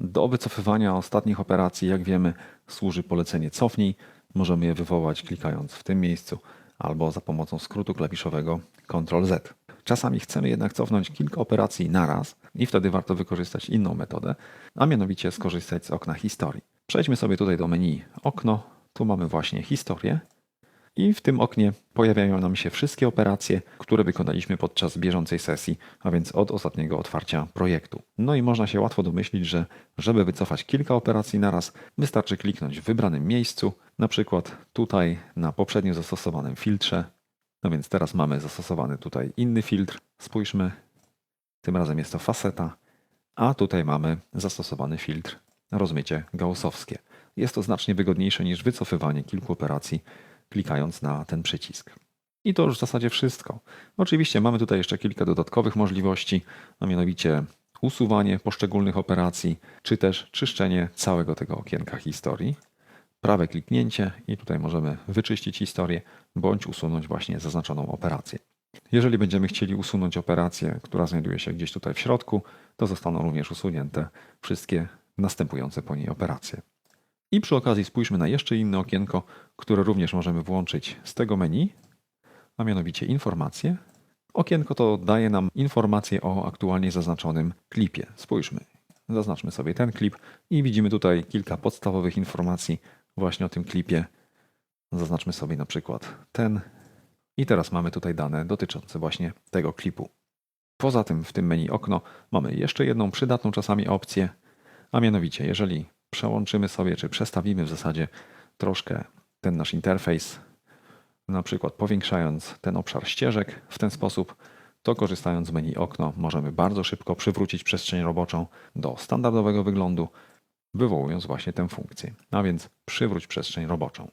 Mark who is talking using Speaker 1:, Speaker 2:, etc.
Speaker 1: Do wycofywania ostatnich operacji, jak wiemy, służy polecenie cofnij. Możemy je wywołać klikając w tym miejscu albo za pomocą skrótu klawiszowego Ctrl Z. Czasami chcemy jednak cofnąć kilka operacji naraz i wtedy warto wykorzystać inną metodę, a mianowicie skorzystać z okna historii. Przejdźmy sobie tutaj do menu okno. Tu mamy właśnie historię. I w tym oknie pojawiają nam się wszystkie operacje, które wykonaliśmy podczas bieżącej sesji, a więc od ostatniego otwarcia projektu. No i można się łatwo domyślić, że żeby wycofać kilka operacji naraz, wystarczy kliknąć w wybranym miejscu, na przykład tutaj na poprzednio zastosowanym filtrze. No więc teraz mamy zastosowany tutaj inny filtr. Spójrzmy, tym razem jest to faceta, a tutaj mamy zastosowany filtr rozmycie gaussowskie. Jest to znacznie wygodniejsze niż wycofywanie kilku operacji klikając na ten przycisk. I to już w zasadzie wszystko. Oczywiście mamy tutaj jeszcze kilka dodatkowych możliwości, a mianowicie usuwanie poszczególnych operacji, czy też czyszczenie całego tego okienka historii. Prawe kliknięcie i tutaj możemy wyczyścić historię, bądź usunąć właśnie zaznaczoną operację. Jeżeli będziemy chcieli usunąć operację, która znajduje się gdzieś tutaj w środku, to zostaną również usunięte wszystkie następujące po niej operacje. I przy okazji spójrzmy na jeszcze inne okienko, które również możemy włączyć z tego menu, a mianowicie informacje. Okienko to daje nam informacje o aktualnie zaznaczonym klipie. Spójrzmy, zaznaczmy sobie ten klip i widzimy tutaj kilka podstawowych informacji właśnie o tym klipie. Zaznaczmy sobie na przykład ten. I teraz mamy tutaj dane dotyczące właśnie tego klipu. Poza tym w tym menu okno mamy jeszcze jedną przydatną czasami opcję, a mianowicie jeżeli przełączymy sobie, czy przestawimy w zasadzie troszkę ten nasz interfejs, na przykład powiększając ten obszar ścieżek w ten sposób, to korzystając z menu okno możemy bardzo szybko przywrócić przestrzeń roboczą do standardowego wyglądu, wywołując właśnie tę funkcję, a więc przywróć przestrzeń roboczą.